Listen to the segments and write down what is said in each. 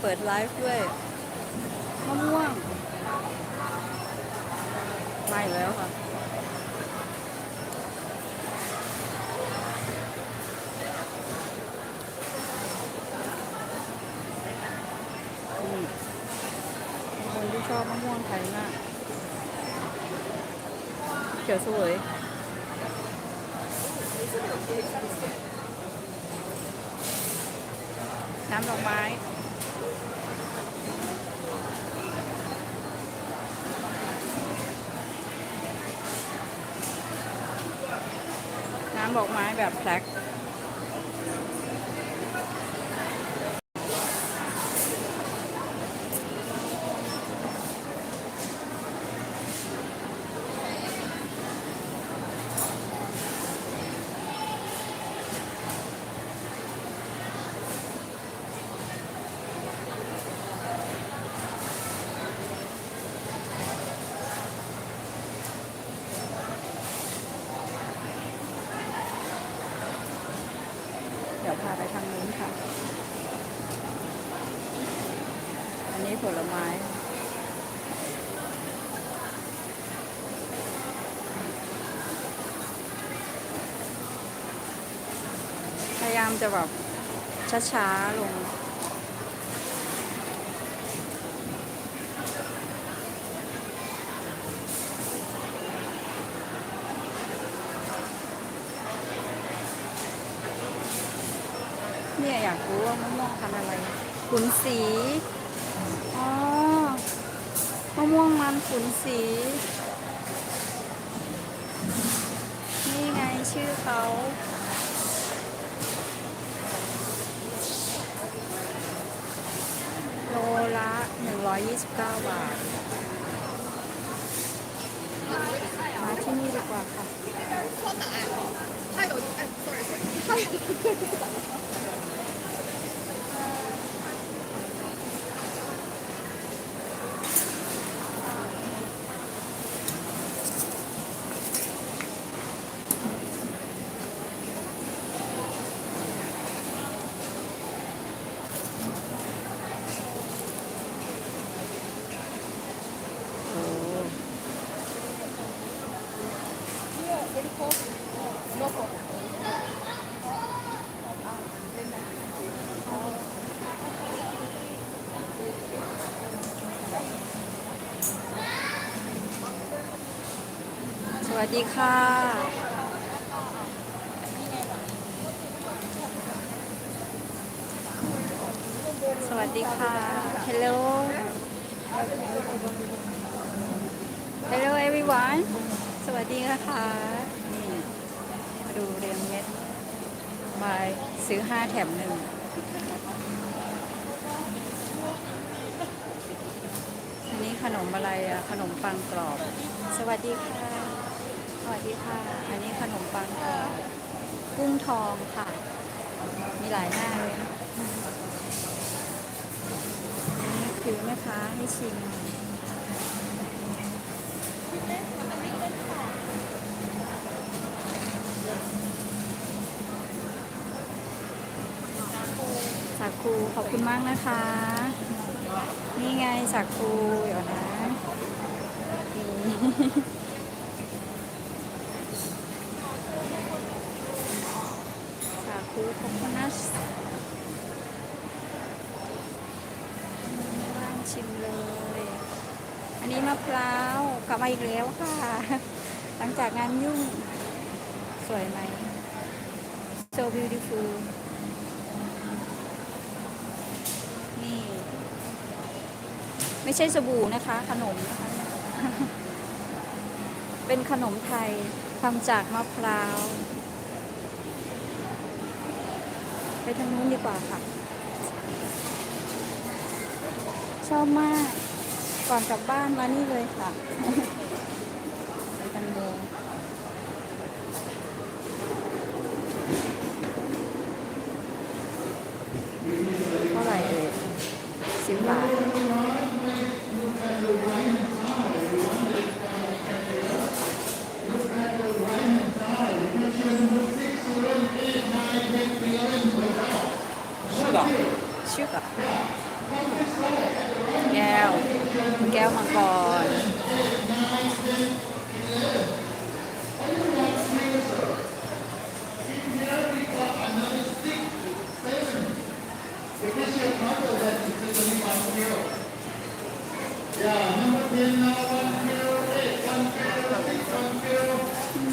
เปิดไลฟ์ด้วยมะม่วงมาอีกแล้วค่ะนี่คนที่ชอบมะม่วงไทยมากเขียวสวยน้ำดอกไม้ น้ำดอกไม้แบบแพลกเดี๋ยวพาไปทางนู้นค่ะ อันนี้ผลไม้ พยามจะแบบช้าๆลง เนี่ยอยากรู้ว่ามะม่วงพันธุ์อะไร ขุนสี อ๋อ มะม่วงมันขุนสี นี่ไงชื่อเขา โละ 129 บาท มาที่นี่ดีกว่าค่ะ สวัสดีค่ะ สวัสดีค่ะ Hello Hello everyone สวัสดีนะคะนี่มา ดูเรียงเม็ดบายซื้อ5แถมหนึ่งอันนี้ขนมอะไรอะขนมปังกรอบ สวัสดีค่ะ สวัสดีค่ะ อันนี้ขนมปังกรอบกุ้งทองค่ะ มีหลายหน้าเลยนะอันนี้คือแม่ค้าให้ชิม สา คูขอบคุณมากนะคะ นี่ไงสาคูเดี๋ยวนะนี่สาคูโคโคนัสว่างชิมเลย อันนี้มะพร้าวกลับมาอีกแล้วค่ะ หลังจากงานยุ่ง สวยไหม so beautiful นี่ ไม่ใช่สบู่นะคะ ขนมนะคะ เป็นขนมไทยทำจากมะพร้าว ไปทางนู้นดีกว่าค่ะ ชอบมาก ก่อนกลับบ้านมานี่เลยค่ะ ไปตังโมเท่าไหร่เอ่ยสิบบาท是的，ชื่อกับ ก้วมังกร อื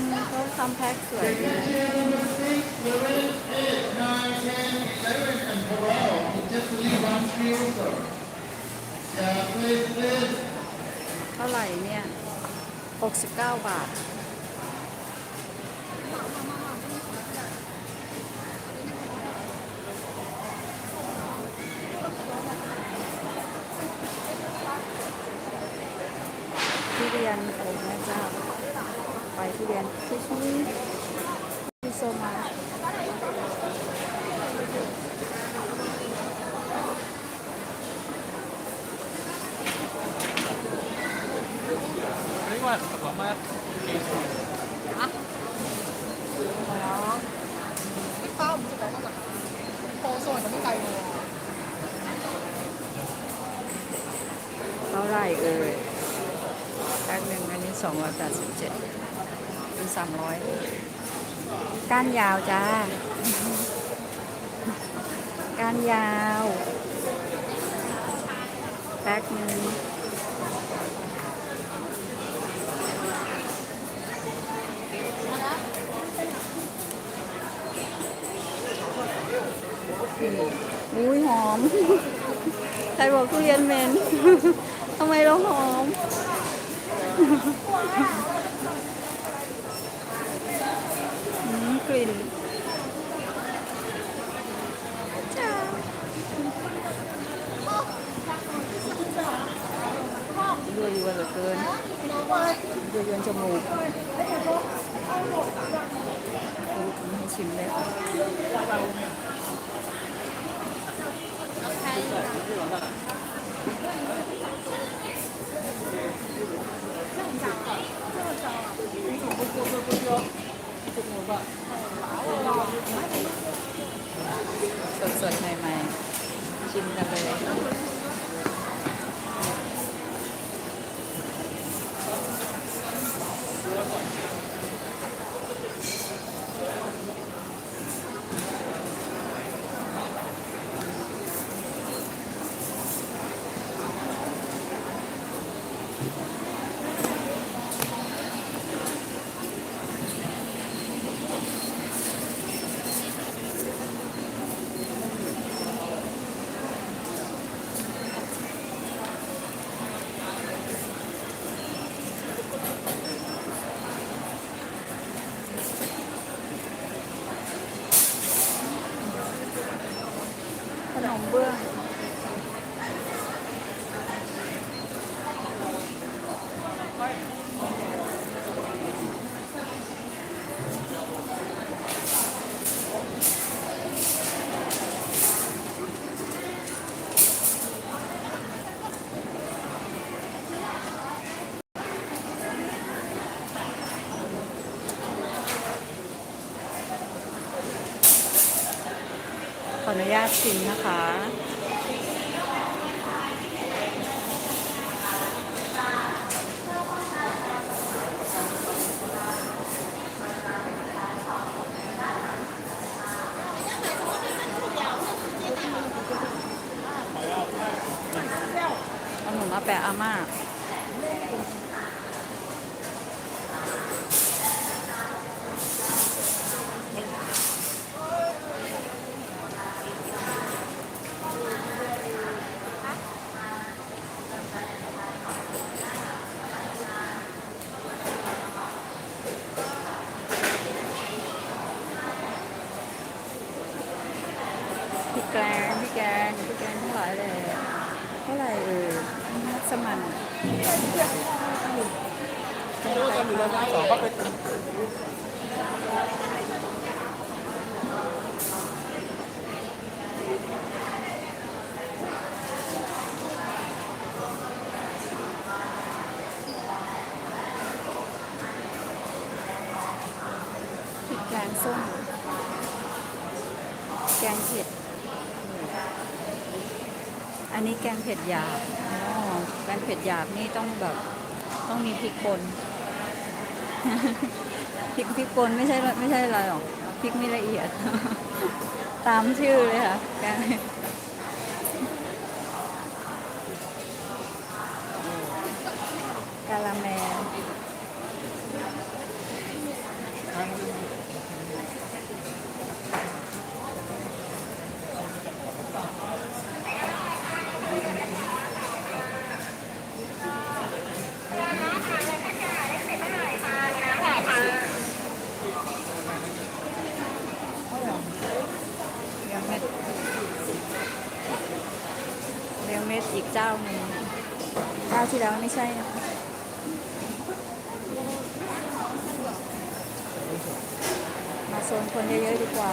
มเทำแพ็คสวยดีนะเท่าไหร่เนี่ย 69 บาททุเรียนโอ้แม่เจ้า ไปทุ you so much ไม่ว่าสามารถเกสอะไม่ต้อมจะบอกว่าแบบโปรโซนจะไม่ไกลเลยเท่าไรเอ่ยแป๊บหนึ่งอันนี้สองร้อยแปดสิบเจ็ด เป็นสามร้อยก้านยาวจ้า ก้านยาวแพ็คหนึ่งอุ้ยหอม ใครบอกทุเรียนเหม็น ทำไมเราหอม อืมกลิ่นจ้ายั่วยวนเหลือ สดๆใหม่ๆชิมกันเลย นุญาตชิมนะคะ เอาหนูมาแปะอาม่า พี่แกงพี่แกงพี่แกงเท่าไหร่เลยเท่าไหร่เออมัสมั่น ไม่รู้ายได้สองก็เป็นแกงส้มแกงเผ็ด อันนี้แกงเผ็ดหยาบอ๋อแกงเผ็ดหยาบนี่ต้องแบบ ต้องมีพริกป่น พริกพริกป่นไม่ใช่ไม่ใช่อะไรหรอกพริกไม่ละเอียด ตามชื่อเลยค่ะแกกาลาแมนลี้ยงเม็ดเลี้ยงเม็ดอีกเจ้าหนึ่งเจ้าที่แล้วไม่ใช่นะคะมา โซนคนเยอะๆดีกว่า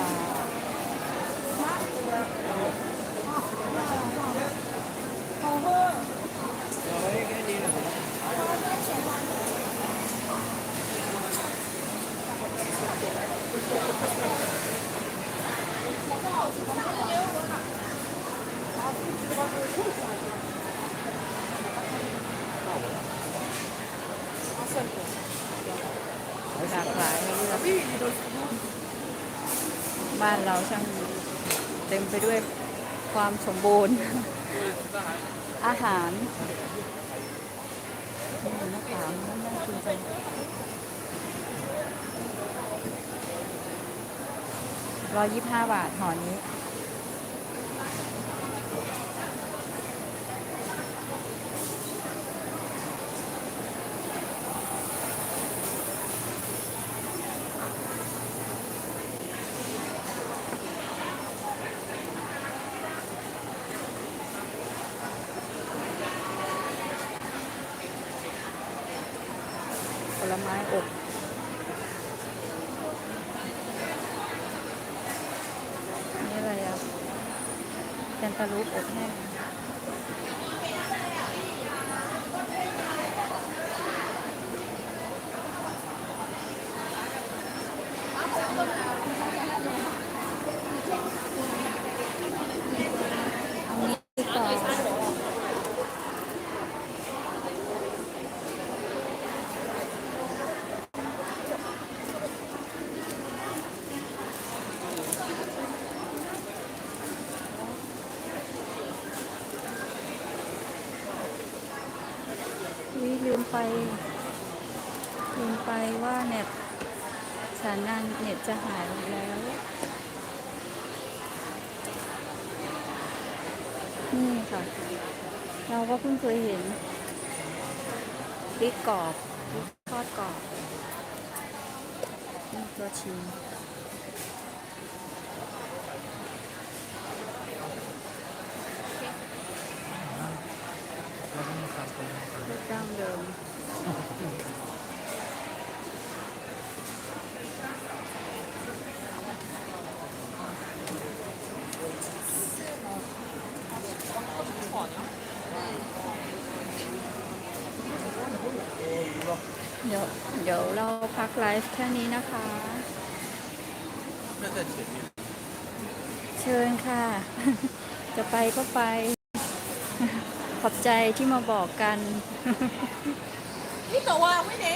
หลากหลายให้เลือกบ้านเราช่างเต็มไปด้วยความสมบูรณ์ อาหารมะขามน่ากินจังร้อยยี่สิบห้าบาทห่อนี้ ไม้อบนี่อะไรอะแคนตาลูปอบแห้งเอานี้ดีกว่า วิลืม ไปลืมไปว่าเน็ตสารนานเน็ตจะหายแล้ว นี่ค่ะ เราก็เพิ่งเคยเห็นพริกกรอบทอดกรอบนี่ตัวชิมรสดั้งเดิมเดี๋ยวเดี๋ยวเราพักไลฟ์แค่นี้นะคะน่าจะเฉียดนิดเชิญค่ะ จะไปก็ไป ขอบใจที่มาบอกกัน นี่ต่ว่าไม่เด้